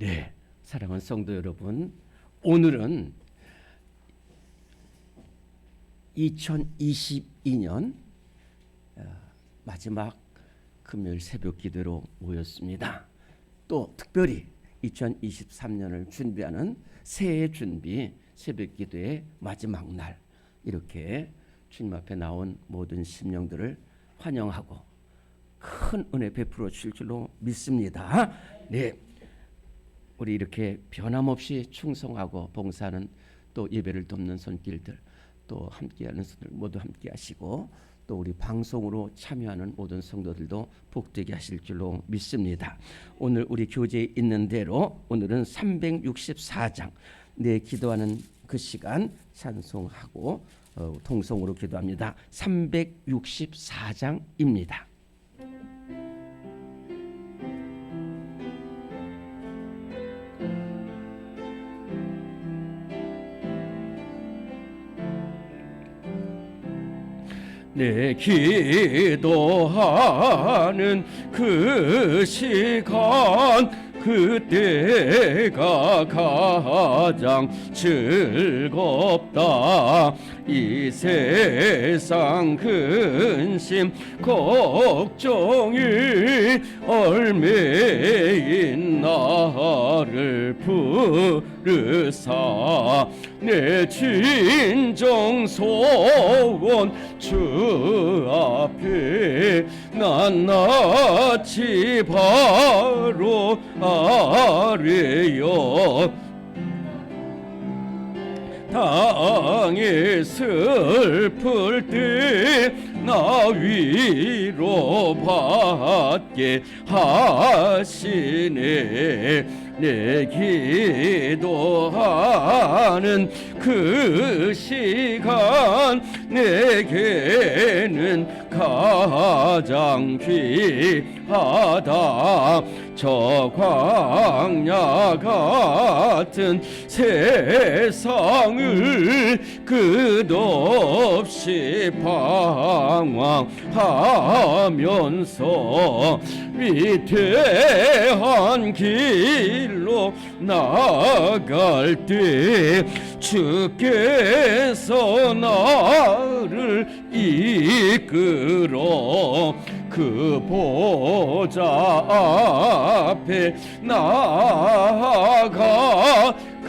네, 사랑하는 성도 여러분, 오늘은 2022년 어, 마지막 금요일 새벽 기도로 모였습니다. 또 특별히 2023년을 준비하는 새해 준비 새벽 기도의 마지막 날 이렇게 주님 앞에 나온 모든 심령들을 환영하고 큰 은혜 베풀어 주실 줄로 믿습니다. 네. 우리 이렇게 변함없이 충성하고 봉사하는 또 예배를 돕는 손길들 또 함께하는 손들 모두 함께하시고 또 우리 방송으로 참여하는 모든 성도들도 복되게 하실 줄로 믿습니다. 오늘 우리 교재에 있는 대로 오늘은 364장 내 기도하는 그 시간 찬송하고 어, 통성으로 기도합니다. 364장입니다. 내 기도하는 그 시간 그때가 가장 즐겁다. 이 세상 근심 걱정이 얼매인 나를 부르사. 내 진정 소원 주 앞에 낱낱이 바로 아뢰어 땅에 슬플 때 나 위로 받게 하시네. 내 기도하는 그 시간 내게는 가장 귀하다. 저 광야 같은 세상을 끝없이 방황하면서 위대한 길로 나갈 때 주께서 나를 이끌어 그 보좌 앞에 나아가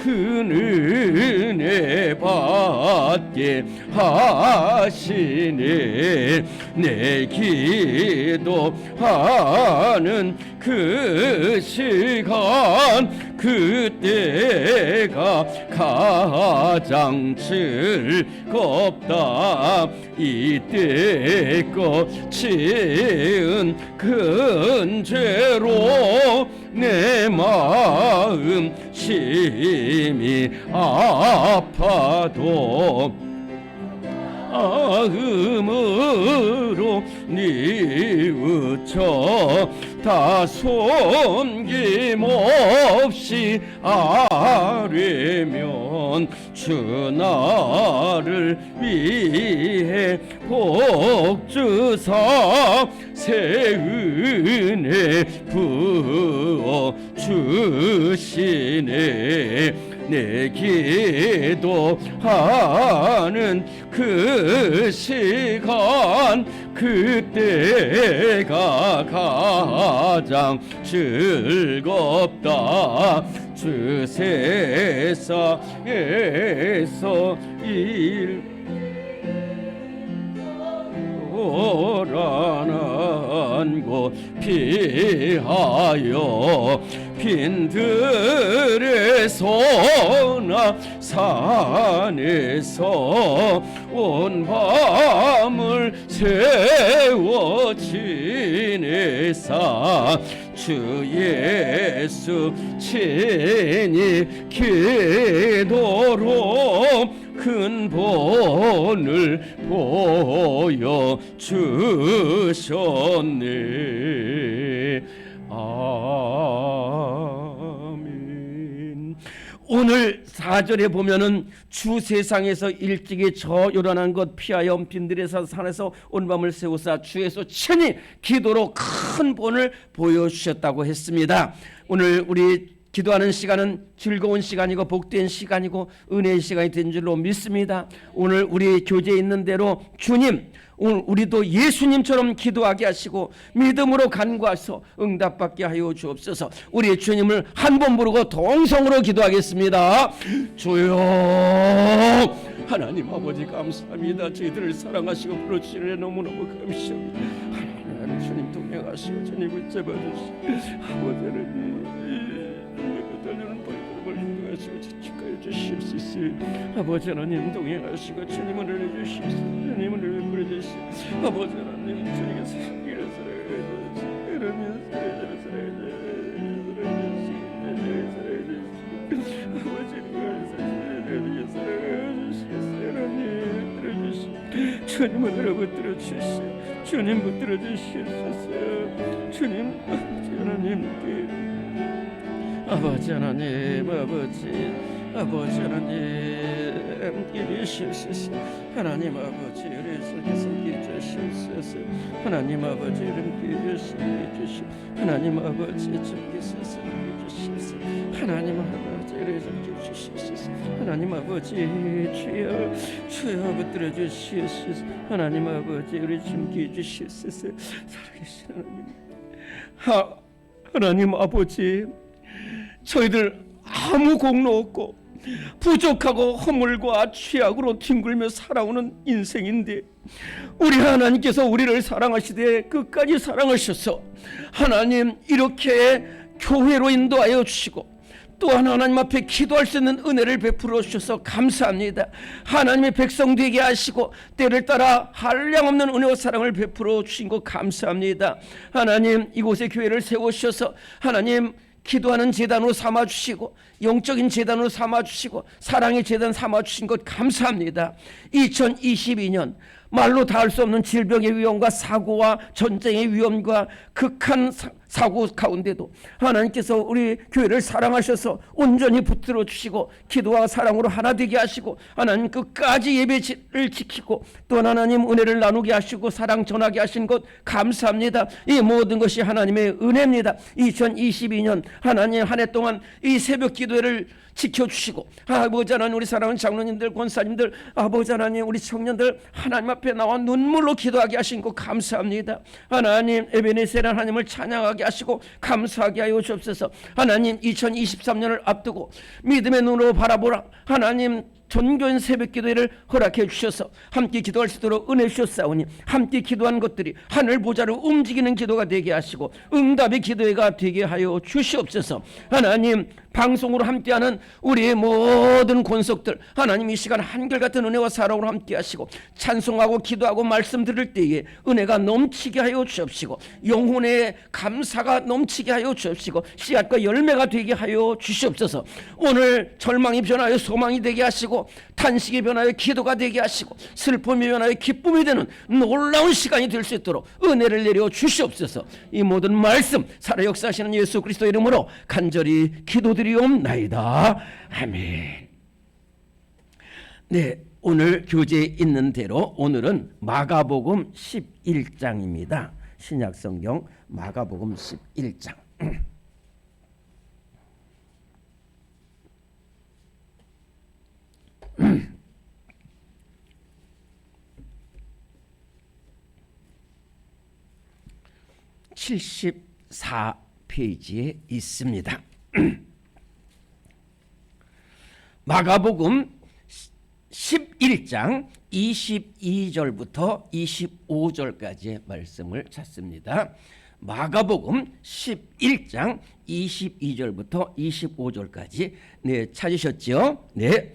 큰 은혜 받게 하시네. 내 기도하는 그 시간 그때가 가장 즐겁다. 이때껏 지은 큰 죄로 내 마음 심히 아파도 아음으로 뉘우쳐 다 손김없이 아뢰면 주 나를 위해 복주사 새 은혜 부어 주시네. 내 기도하는 그 시간 그때가 가장 즐겁다. 주 세상에서 일 오란한 곳 피하여 빈들에서나 산에서 온 밤을 세워 지내사 주 예수 친히 기도로 큰 본을 보여 주셨네. 아멘. 오늘 4절에 보면은 주 세상에서 일찍이 저 요란한 것 피하여 빈들에서 산에서 온 밤을 세우사 주에서 친히 기도로 큰 본을 보여주셨다고 했습니다. 오늘 우리 기도하는 시간은 즐거운 시간이고 복된 시간이고 은혜의 시간이 된 줄로 믿습니다. 오늘 우리 교제에 있는 대로 주님 오늘 우리도 예수님처럼 기도하게 하시고 믿음으로 간구하서 응답받게 하여 주옵소서. 우리 주님을 한 번 부르고 동성으로 기도하겠습니다. 주여 하나님 아버지 감사합니다. 저희들을 사랑하시고 부르시는 너무너무 감사합니다. 하나님 주님 동행하시고 주님 붙잡아 주시고 아버지 하나님 달려는 발걸음을 인도하시고 주시옵소서 아버지 하나님 동행하시고 주님 은혜를 주시옵소서 주님 베풀어 주시옵소서 아버지 하나님 주님께 사랑을 사랑해 주시옵소서 하나님 사랑해 주시옵소서 주님 은혜를 붙들어 주시옵소서 주님 붙들어 주시옵소서 주님 아버지 하나님께. 아버지 하나님 아버지 아버지 하나님 함께 주시옵소서 하나님 아버지 우리 속에서 함께 주시옵소서. 하나님 아버지 함께 주시옵소서. 하나님 아버지 주께서 함께 주시옵소서. 하나님 아버지 우리 함께 주시옵소서. 하나님 아버지 주여 주여 붙들어 주시옵소서. 하나님 아버지 우리 함께 주시옵소서. 살아계신 하나님. 하, 하나님 아버지 저희들 아무 공로 없고 부족하고 허물과 취약으로 뒹굴며 살아오는 인생인데 우리 하나님께서 우리를 사랑하시되 끝까지 사랑하셔서 하나님 이렇게 교회로 인도하여 주시고 또한 하나님 앞에 기도할 수 있는 은혜를 베풀어 주셔서 감사합니다. 하나님의 백성 되게 하시고 때를 따라 한량 없는 은혜와 사랑을 베풀어 주신 것 감사합니다. 하나님 이곳에 교회를 세우셔서 하나님 기도하는 재단으로 삼아 주시고 영적인 재단으로 삼아 주시고 사랑의 재단 삼아 주신 것 감사합니다. 2022년 말로 닿을 수 없는 질병의 위험과 사고와 전쟁의 위험과 극한 사, 사고 가운데도 하나님께서 우리 교회를 사랑하셔서 온전히 붙들어 주시고 기도와 사랑으로 하나 되게 하시고 하나님 끝까지 예배를 지키고 또 하나님 은혜를 나누게 하시고 사랑 전하게 하신 것 감사합니다. 이 모든 것이 하나님의 은혜입니다. 2022년 하나님 한 해 동안 이 새벽 기도회를 지켜주시고 아버지 하나님 우리 사랑하는 장로님들 권사님들 아버지 하나님 우리 청년들 하나님 앞에 나와 눈물로 기도하게 하신 것 감사합니다. 하나님 에베네셀 하나님을 찬양하게 하시고 감사하게 하여 주옵소서. 하나님 2023년을 앞두고 믿음의 눈으로 바라보라. 하나님 전교인 새벽 기도회를 허락해 주셔서 함께 기도할 수 있도록 은혜 주셨사오니 함께 기도한 것들이 하늘 보좌로 움직이는 기도가 되게 하시고 응답의 기도회가 되게 하여 주시옵소서. 하나님 방송으로 함께하는 우리의 모든 권속들 하나님 이 시간 한결같은 은혜와 사랑으로 함께 하시고 찬송하고 기도하고 말씀 들을 때에 은혜가 넘치게 하여 주옵시고 영혼의 감사가 넘치게 하여 주옵시고 씨앗과 열매가 되게 하여 주시옵소서. 오늘 절망이 변하여 소망이 되게 하시고 탄식이 변하여 기도가 되게 하시고 슬픔이 변하여 기쁨이 되는 놀라운 시간이 될 수 있도록 은혜를 내려 주시옵소서. 이 모든 말씀 살아 역사하시는 예수 그리스도 이름으로 간절히 기도드리옵나이다. 아멘. 네 오늘 교재에 있는 대로 오늘은 마가복음 11장입니다. 신약성경 마가복음 11장 74 페이지에 있습니다. 마가복음 11장 22절부터 25절까지의 말씀을 찾습니다. 마가복음 11장 22절부터 25절까지 네 찾으셨죠? 네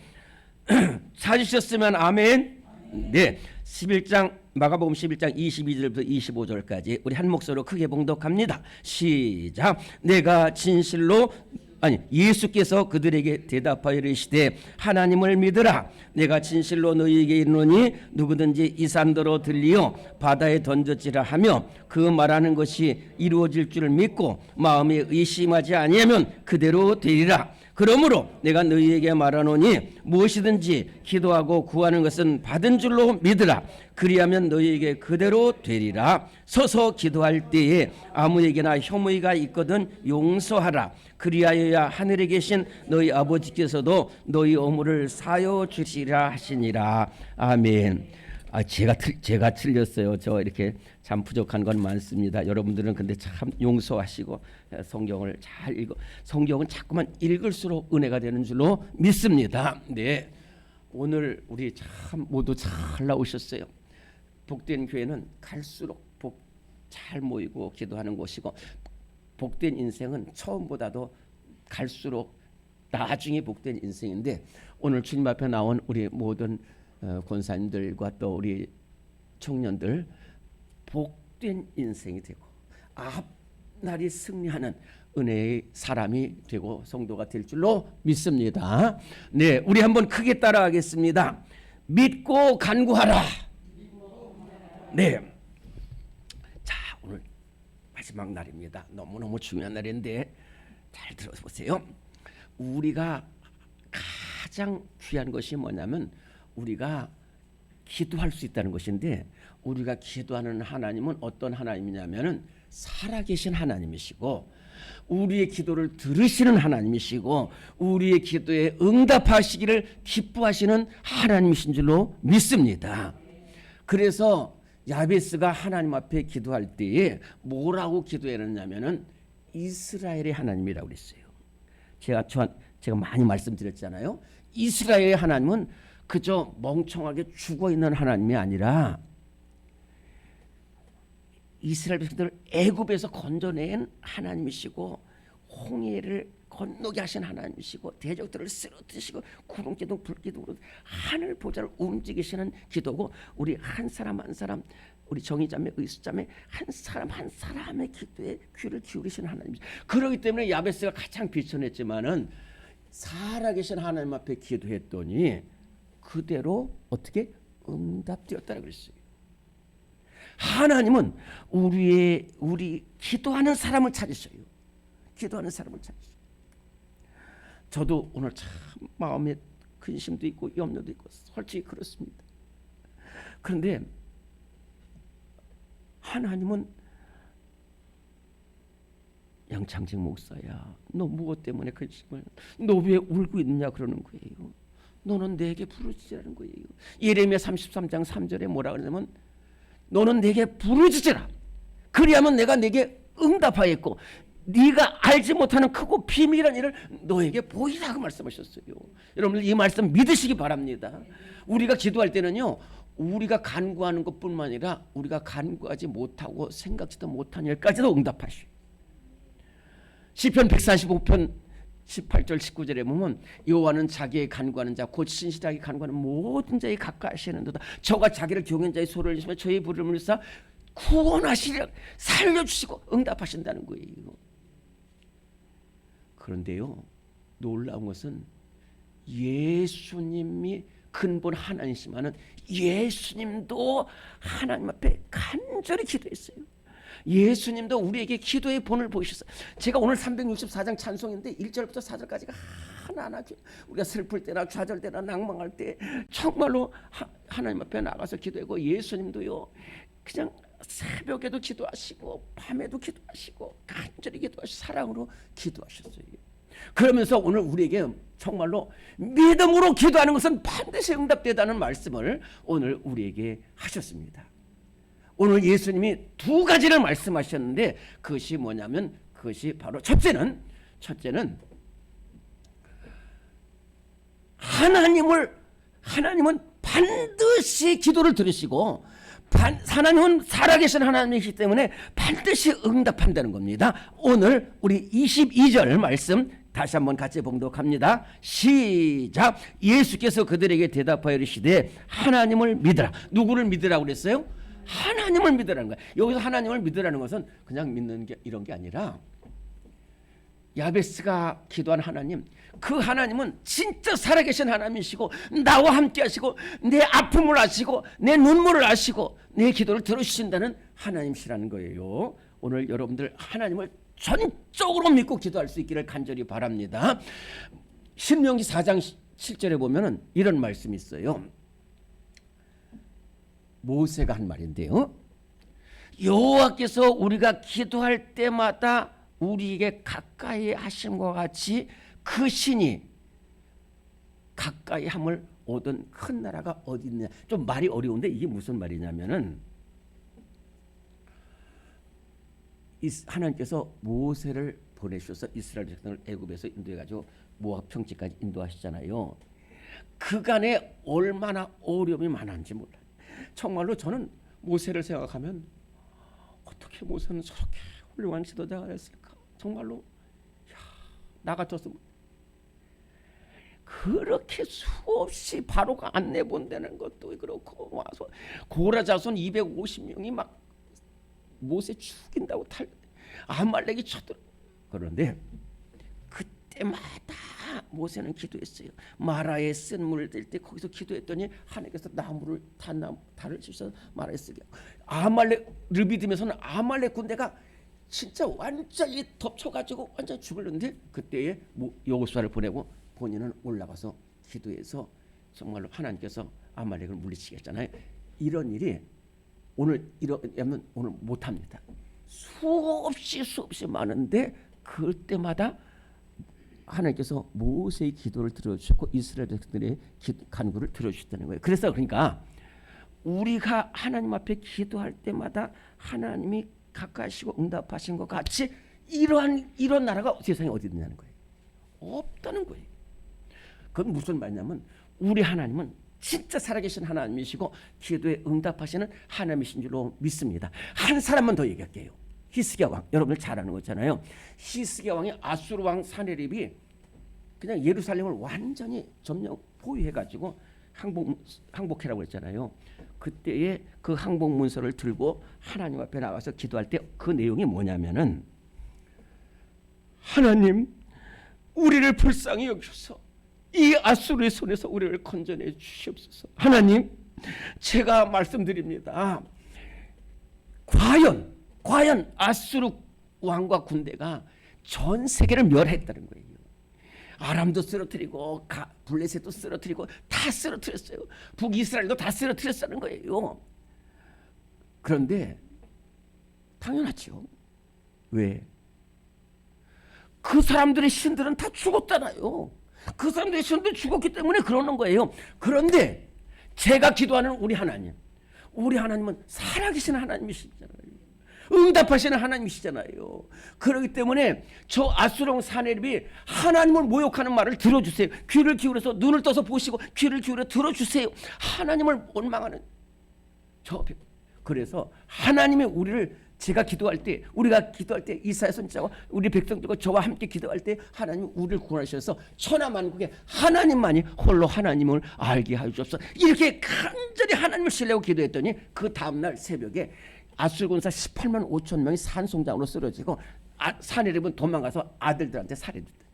찾으셨으면 아멘. 네 11장 마가복음 11장 22절부터 25절까지 우리 한 목소리로 크게 봉독합니다. 시작. 내가 진실로 아니 예수께서 그들에게 대답하여 이르시되 하나님을 믿으라 내가 진실로 너희에게 이르노니 누구든지 이 산더러 들리어 바다에 던져지라 하며 그 말하는 것이 이루어질 줄을 믿고 마음에 의심하지 아니하면 그대로 되리라 그러므로 내가 너희에게 말하노니 무엇이든지 기도하고 구하는 것은 받은 줄로 믿으라. 그리하면 너희에게 그대로 되리라. 서서 기도할 때에 아무에게나 혐의가 있거든 용서하라. 그리하여야 하늘에 계신 너희 아버지께서도 너희 어물을 사여 주시라 하시니라. 아멘. 아 제가 틀, 제가 틀렸어요. 저 이렇게 참 부족한 건 많습니다. 여러분들은 근데 참 용서하시고 에, 성경을 잘 읽어 성경은 자꾸만 읽을수록 은혜가 되는 줄로 믿습니다. 네. 오늘 우리 참 모두 잘 나오셨어요. 복된 교회는 갈수록 복 잘 모이고 기도하는 곳이고 복된 인생은 처음보다도 갈수록 나중에 복된 인생인데 오늘 주님 앞에 나온 우리 모든 어, 권사님들과 또 우리 청년들 복된 인생이 되고 앞날이 승리하는 은혜의 사람이 되고 성도가 될 줄로 믿습니다. 네, 우리 한번 크게 따라하겠습니다. 믿고 간구하라. 네. 자, 오늘 마지막 날입니다. 너무너무 중요한 날인데 잘 들어보세요. 우리가 가장 귀한 것이 뭐냐면 우리가 기도할 수 있다는 것인데 우리가 기도하는 하나님은 어떤 하나님이냐면은 살아계신 하나님이시고 우리의 기도를 들으시는 하나님이시고 우리의 기도에 응답하시기를 기뻐하시는 하나님이신 줄로 믿습니다. 그래서 야베스가 하나님 앞에 기도할 때에 뭐라고 기도했느냐면은 이스라엘의 하나님이라고 그랬어요. 제가 저 제가 많이 말씀드렸잖아요. 이스라엘의 하나님은 그저 멍청하게 죽어 있는 하나님이 아니라 이스라엘 백성들을 애굽에서 건져낸 하나님이시고 홍해를 건너게 하신 하나님이시고 대적들을 쓰러뜨시고 구름 기둥 불 기둥으로 하늘 보좌를 움직이시는 기도고 우리 한 사람 한 사람 우리 정의자매 의수자매 한 사람 한 사람의 기도에 귀를 기울이시는 하나님. 그러기 때문에 야베스가 가장 비천했지만은 살아계신 하나님 앞에 기도했더니 그대로 어떻게 응답되었다고 그랬어요. 하나님은 우리의 우리 기도하는 사람을 찾으셔요. 기도하는 사람을 찾으셔요. 저도 오늘 참 마음에 근심도 있고 염려도 있고 솔직히 그렇습니다. 그런데 하나님은 양창직 목사야. 너 무엇 때문에 근심을? 너 왜 울고 있느냐 그러는 거예요. 너는 내게 부르짖으라는 거예요. 예레미야 33장 3절에 뭐라 그러냐면 너는 내게 부르짖으라. 그리하면 내가 내게 응답하였고 네가 알지 못하는 크고 비밀한 일을 너에게 보이라고 말씀하셨어요. 여러분들 이 말씀 믿으시기 바랍니다. 우리가 기도할 때는요. 우리가 간구하는 것뿐만 아니라 우리가 간구하지 못하고 생각지도 못한 일까지도 응답하시오. 시편 145편 18절 19절에 보면 여호와는 자기의 간구하는 자 곧 신실하게 간구하는 모든 자에 가까이 하시는도다. 저가 자기를 경외한 자의 소를 내시며 저의 부름을 쌓 구원하시려 살려주시고 응답하신다는 거예요. 그런데요 놀라운 것은 예수님이 근본 하나님이시만은 예수님도 하나님 앞에 간절히 기도했어요. 예수님도 우리에게 기도의 본을 보이셨어요. 제가 오늘 364장 찬송인데 1절부터 4절까지가 하나하나 우리가 슬플 때나 좌절 때나 낭망할 때 정말로 하, 하나님 앞에 나가서 기도하고 예수님도요. 그냥 새벽에도 기도하시고 밤에도 기도하시고 간절히 기도하시고 사랑으로 기도하셨어요. 그러면서 오늘 우리에게 정말로 믿음으로 기도하는 것은 반드시 응답되다는 말씀을 오늘 우리에게 하셨습니다. 오늘 예수님이 두 가지를 말씀하셨는데 그것이 뭐냐면 그것이 바로 첫째는 첫째는 하나님을 하나님은 반드시 기도를 들으시고 반, 하나님은 살아계신 하나님이시기 때문에 반드시 응답한다는 겁니다. 오늘 우리 22절 말씀 다시 한번 같이 봉독합니다. 시작. 예수께서 그들에게 대답하여 이르시되 하나님을 믿으라. 누구를 믿으라고 그랬어요? 하나님을 믿으라는 거야. 여기서 하나님을 믿으라는 것은 그냥 믿는 게 이런 게 아니라 야베스가 기도한 하나님, 그 하나님은 진짜 살아계신 하나님이시고 나와 함께 하시고 내 아픔을 아시고 내 눈물을 아시고 내 기도를 들으신다는 하나님이시라는 거예요. 오늘 여러분들 하나님을 전적으로 믿고 기도할 수 있기를 간절히 바랍니다. 신명기 4장 7절에 보면은 이런 말씀이 있어요. 모세가 한 말인데요. 여호와께서 우리가 기도할 때마다 우리에게 가까이 하심과 같이 그 신이 가까이 함을 얻은 큰 나라가 어디 있느냐. 좀 말이 어려운데 이게 무슨 말이냐면은 하나님께서 모세를 보내셔서 이스라엘 백성을 애굽에서 인도해 가지고 모압 평지까지 인도하시잖아요. 그간에 얼마나 어려움이 많았는지 몰라요. 정말로 저는 모세를 생각하면 어떻게 모세는 저렇게 훌륭한 지도자가 됐을까? 정말로 야, 나 같았으면 그렇게 수없이 바로가 안 내 본다는 것도 그렇고 와서 고라 자손 250명이 막 모세 죽인다고 탈 아말렉이 쳐들 그런데 그때마다 모세는 기도했어요. 마라에 쓴물될때 거기서 기도했더니 하나님께서 나무를 단나무 달을 주셔서 마라에 쓰게 아말렉 르비딤에서는 아말렉 군대가 진짜 완전히 덮쳐가지고 완전 히 죽을는데 그때에 여호수아를 보내고 본인은 올라가서 기도해서 정말로 하나님께서 아말렉을 물리치겠잖아요. 이런 일이 오늘 이러면 오늘 못합니다. 수없이 수없이 많은데 그때마다 하나님께서 모세의 기도를 들어주셨고 이스라엘 백성들의 기- 간구를 들어주셨다는 거예요. 그래서 그러니까 우리가 하나님 앞에 기도할 때마다 하나님이 가까이시고 응답하신 것 같이 이러한 이런 나라가 세상에 어디 있느냐는 거예요. 없다는 거예요. 그건 무슨 말이냐면 우리 하나님은 진짜 살아계신 하나님이시고 기도에 응답하시는 하나님이신 줄로 믿습니다. 한 사람만 더 얘기할게요. 히스기야 왕 여러분들 잘 아는 거잖아요. 히스기야 왕이 아수르 왕 사네립이 그냥 예루살렘을 완전히 점령 포위해 가지고 항복 항복해라고 했잖아요. 그때에 그 항복 문서를 들고 하나님 앞에 나가서 기도할 때 그 내용이 뭐냐면은 하나님 우리를 불쌍히 여기셔서 이 아수르의 손에서 우리를 건져내 주시옵소서. 하나님, 제가 말씀드립니다. 과연 과연 아수르 왕과 군대가 전 세계를 멸했다는 거예요. 아람도 쓰러뜨리고 가, 블레셋도 쓰러뜨리고 다 쓰러뜨렸어요. 북이스라엘도 다 쓰러뜨렸다는 거예요. 그런데 당연하죠. 왜? 그 사람들의 신들은 다 죽었잖아요. 그 사람들의 신들 죽었기 때문에 그러는 거예요. 그런데 제가 기도하는 우리 하나님, 우리 하나님은 살아계신 하나님이시잖아요. 응답하시는 하나님이시잖아요. 그렇기 때문에 저 아수령 사내립이 하나님을 모욕하는 말을 들어주세요. 귀를 기울여서 눈을 떠서 보시고 귀를 기울여 들어주세요. 하나님을 원망하는 저 그래서 하나님이 우리를 제가 기도할 때 우리가 기도할 때 이사야 선지자와 우리 백성들과 저와 함께 기도할 때 하나님 우리를 구원하셔서 천하만국에 하나님만이 홀로 하나님을 알게 하여 주옵소서 이렇게 간절히 하나님을 신뢰하고 기도했더니 그 다음날 새벽에 아술군사 18만 5천 명이 산송장으로 쓰러지고 아, 사내립은 도망가서 아들들한테 살해됐다.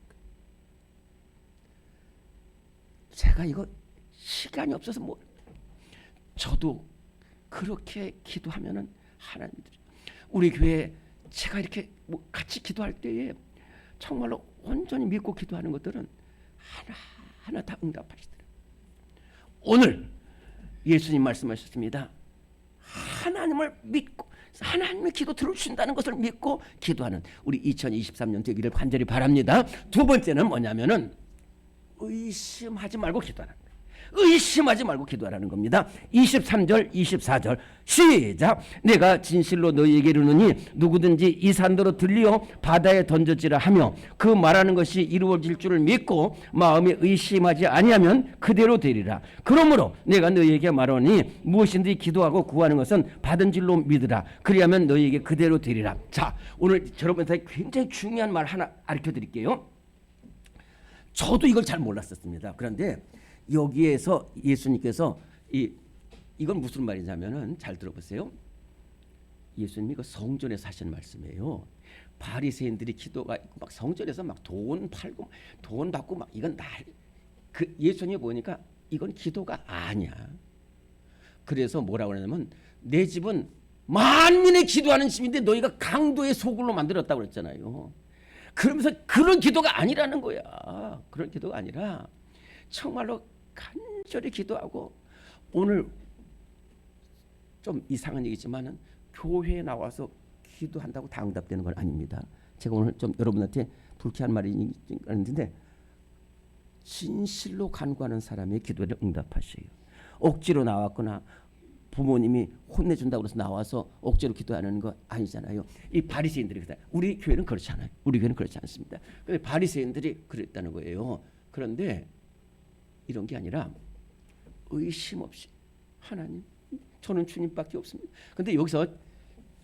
제가 이거 시간이 없어서 뭐 저도 그렇게 기도하면은 하나님들이 우리 교회 제가 이렇게 뭐 같이 기도할 때에 정말로 온전히 믿고 기도하는 것들은 하나 하나 다 응답하시더라고요. 오늘 예수님 말씀하셨습니다. 하나님을 믿고 하나님의 기도 들어주신다는 것을 믿고 기도하는 우리 2023년 되기를 간절히 바랍니다. 두 번째는 뭐냐면은 의심하지 말고 기도하는 거예요. 의심하지 말고 기도하라는 겁니다. 23절, 24절 시작. 내가 진실로 너희에게 이르노니 누구든지 이 산도로 들리어 바다에 던져지라 하며 그 말하는 것이 이루어질 줄을 믿고 마음에 의심하지 아니하면 그대로 되리라. 그러므로 내가 너희에게 말하니 무엇인지 기도하고 구하는 것은 받은 줄로 믿으라. 그리하면 너희에게 그대로 되리라. 자, 오늘 여러분한테 굉장히 중요한 말 하나 알려 드릴게요. 저도 이걸 잘 몰랐었습니다. 그런데 여기에서 예수님께서 이 이건 무슨 말이냐면은 잘 들어보세요. 예수님이 그 성전에서 하신 말씀이에요. 바리새인들이 기도가 있고 막 성전에서 막 돈 팔고 돈 받고 막 이건 날그 예수님이 보니까 이건 기도가 아니야. 그래서 뭐라고 하냐면 내 집은 만민의 기도하는 집인데 너희가 강도의 소굴로 만들었다고 그랬잖아요. 그러면서 그런 기도가 아니라는 거야. 그런 기도가 아니라 정말로 간절히 기도하고 오늘 좀 이상한 얘기지만은 교회에 나와서 기도한다고 다 응답되는 건 아닙니다. 제가 오늘 좀 여러분한테 불쾌한 말이 있는데 진실로 간구하는 사람의 기도를 응답하셔요. 억지로 나왔거나 부모님이 혼내준다고 그래서 나와서 억지로 기도하는 거 아니잖아요. 이 바리새인들이 그다. 우리 교회는 그렇지 않아요. 우리 교회는 그렇지 않습니다. 근데 바리새인들이 그랬다는 거예요. 그런데 이런 게 아니라 의심 없이 하나님 저는 주님밖에 없습니다. 근데 여기서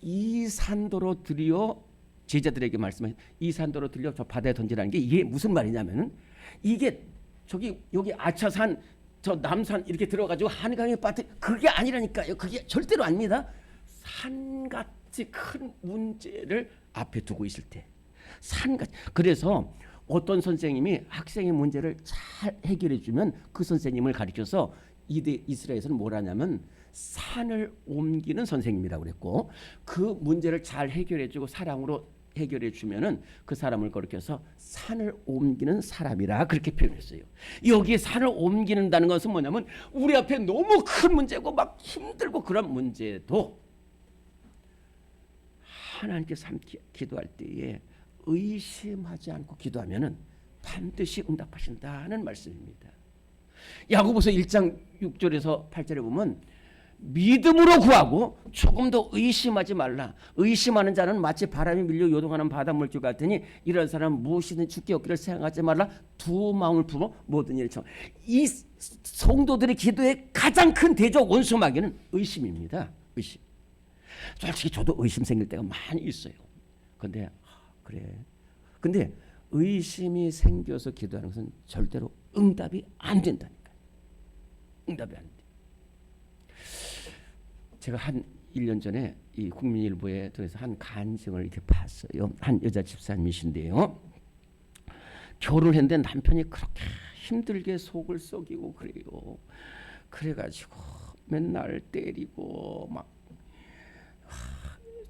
이 산도로 들여 제자들에게 말씀하신 이 산도로 들려 저 바다에 던지라는 게 이게 무슨 말이냐면은 이게 저기 여기 아차산 저 남산 이렇게 들어가지고 한강에 빠뜨 그게 아니라니까요. 그게 절대로 아닙니다. 산 같이 큰 문제를 앞에 두고 있을 때 산같이 그래서 어떤 선생님이 학생의 문제를 잘 해결해 주면 그 선생님을 가르쳐서 이대 이스라엘에서는 뭐라냐면 산을 옮기는 선생님이라고 그랬고 그 문제를 잘 해결해 주고 사랑으로 해결해 주면은 그 사람을 거룩해서 산을 옮기는 사람이라 그렇게 표현했어요. 여기에 산을 옮기는다는 것은 뭐냐면 우리 앞에 너무 큰 문제고 막 힘들고 그런 문제도 하나님께서 함께 기도할 때에 의심하지 않고 기도하면은 반드시 응답하신다는 말씀입니다. 야고보서 1장 6절에서 8절에 보면 믿음으로 구하고 조금 더 의심하지 말라. 의심하는 자는 마치 바람이 밀려 요동하는 바닷물줄 같으니 이런 사람 무엇이든 죽게 없기를 생각하지 말라. 두 마음을 품어 모든 일을 청. 이 성도들의 기도의 가장 큰 대적 원수마귀는 의심입니다. 의심. 솔직히 저도 의심 생길 때가 많이 있어요. 근데 아, 그래. 근데 의심이 생겨서 기도하는 것은 절대로 응답이 안 된다니까. 응답이 안 돼. 제가 한 1년 전에 이 국민일보에 통해서 한 간증을 이렇게 봤어요. 한 여자 집사님이신데요. 결혼했는데 남편이 그렇게 힘들게 속을 썩이고 그래요. 그래가지고 맨날 때리고 막 하,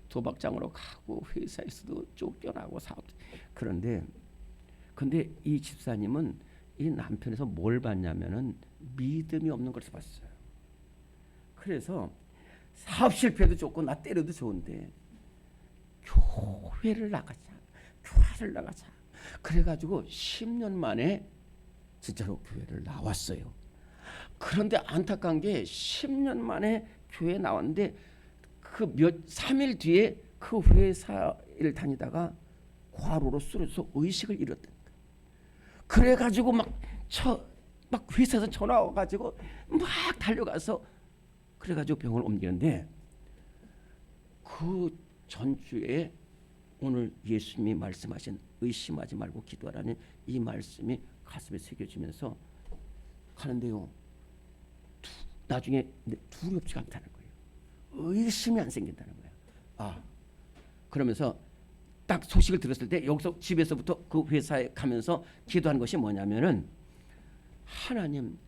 도박장으로 가고 회사에서도 쫓겨나고 사업 그런데 근데 이 집사님은 이 남편에서 뭘 봤냐면은 믿음이 없는 것을 봤어요. 그래서 사업 실패도 좋고 나 때려도 좋은데 교회를 나가자. 교회를 나가자. 그래가지고 10년 만에 진짜로 교회를 나왔어요. 그런데 안타까운 게 10년 만에 교회 나왔는데 그 몇 3일 뒤에 그 회사를 다니다가 과로로 쓰러져서 의식을 잃었다니까. 그래 가지고 막저막 회사에서 전화 와 가지고 막 달려가서 그래 가지고 병원을 옮기는데 그 전주에 오늘 예수님이 말씀하신 의심하지 말고 기도하라는 이 말씀이 가슴에 새겨지면서 가는데요. 두, 나중에 두렵지가 않다는 거예요. 의심이 안 생긴다는 거예요. 아 그러면서 딱 소식을 들었을 때 여기서 집에서부터 그 회사에 가면서 기도한 것이 뭐냐면은 하나님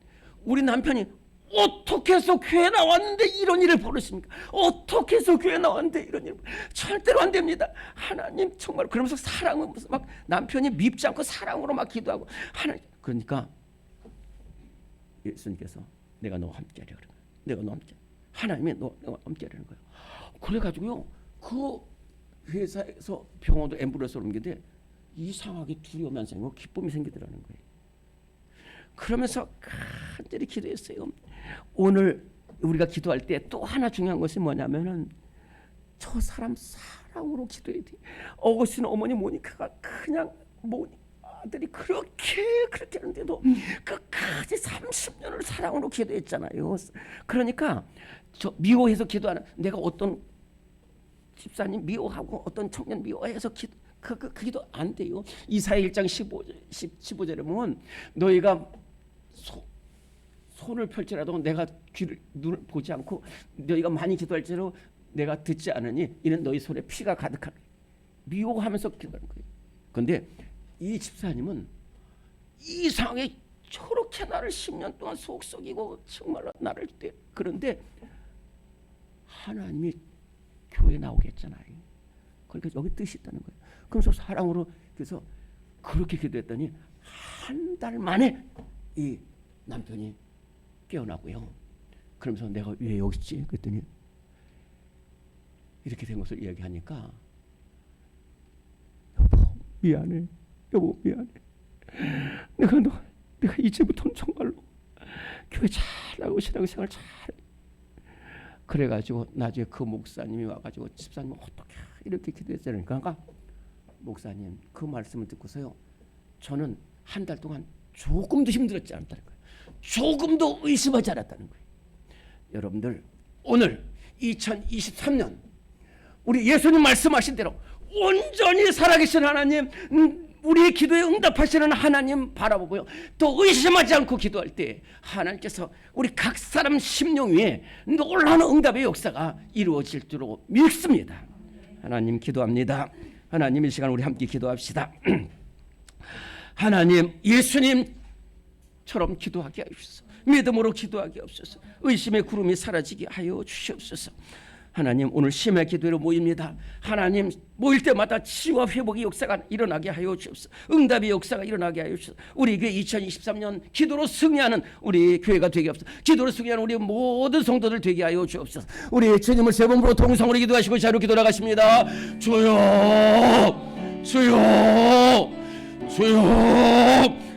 우리 남편이 어떻게 해서 교회 나왔는데 이런 일을 벌으십니까? 어떻게 해서 교회 나왔는데 이런 일 절대로 안 됩니다. 하나님 정말 그러면서 사랑은 막 남편이 밉지 않고 사랑으로 막 기도하고 하나님 그러니까 예수님께서 내가 너와 함께하려 거야. 내가 너 함께 하나님이 너 너와 함께하려는 거야. 그래가지고요 그 회사에서 병원도 앰뷸런스로 옮기는데 이상하게 두려움이 안 생기고 기쁨이 생기더라는 거예요. 그러면서 간절히 기도했어요. 오늘 우리가 기도할 때 또 하나 중요한 것이 뭐냐면은 저 사람 사랑으로 기도해야 돼. 어거스틴 어머니 모니카가 그냥 모니 아들이 그렇게 그렇게 하는데도 끝까지 30년을 사랑으로 기도했잖아요. 그러니까 저 미워해서 기도하는 내가 어떤 집사님 미워하고 어떤 청년 미워해서 기도 그, 그, 그 기도 안 돼요. 이사야 1장 15, 10, 15절에 보면 너희가 소, 손을 펼치라도 내가 귀를 눈을 보지 않고 너희가 많이 기도할지라도 내가 듣지 않으니 이는 너희 손에 피가 가득한 미워하면서 기도하는 거예요. 그런데 이 집사님은 이상하게 저렇게 나를 10년 동안 속 썩이고 정말로 나를 때 그런데 하나님이 교회 나오게 했잖아요. 그러니까 여기 뜻이 있다는 거예요. 그래서 사랑으로 그래서 그렇게 기도했더니 한 달 만에 이 남편이 깨어나고요. 그러면서 내가 왜 여기 있지? 그랬더니 이렇게 된 것을 이야기하니까 여보 미안해. 여보 미안해. 내가 너 내가 이제부터는 정말로 교회 잘하고 신앙 생활 잘 그래가지고 나중에 그 목사님이 와가지고 집사님 어떻게 이렇게 기도했잖아요. 그러니까 목사님 그 말씀을 듣고서요. 저는 한 달 동안 조금도 힘들었지 않다는 거예요. 조금도 의심하지 않았다는 거예요. 여러분들 오늘 2023년 우리 예수님 말씀하신 대로 온전히 살아계신 하나님 음, 우리의 기도에 응답하시는 하나님 바라보고요. 또 의심하지 않고 기도할 때 하나님께서 우리 각 사람 심령 위에 놀라운 응답의 역사가 이루어질 줄로 믿습니다. 하나님 기도합니다. 하나님 이 시간 우리 함께 기도합시다. 하나님 예수님처럼 기도하게 하옵소서. 믿음으로 기도하게 하옵소서. 의심의 구름이 사라지게 하여 주시옵소서. 하나님 오늘 심의 기도로 모입니다. 하나님 모일 때마다 치유와 회복의 역사가 일어나게 하여 주옵소서. 응답의 역사가 일어나게 하여 주옵소서. 우리 교회 2023년 기도로 승리하는 우리 교회가 되게 하옵소서. 기도로 승리하는 우리 모든 성도들 되게 하여 주옵소서. 우리 주님을 세 번으로 동성으로 기도하시고 자로 기도 나가십니다. 주여 주여 주여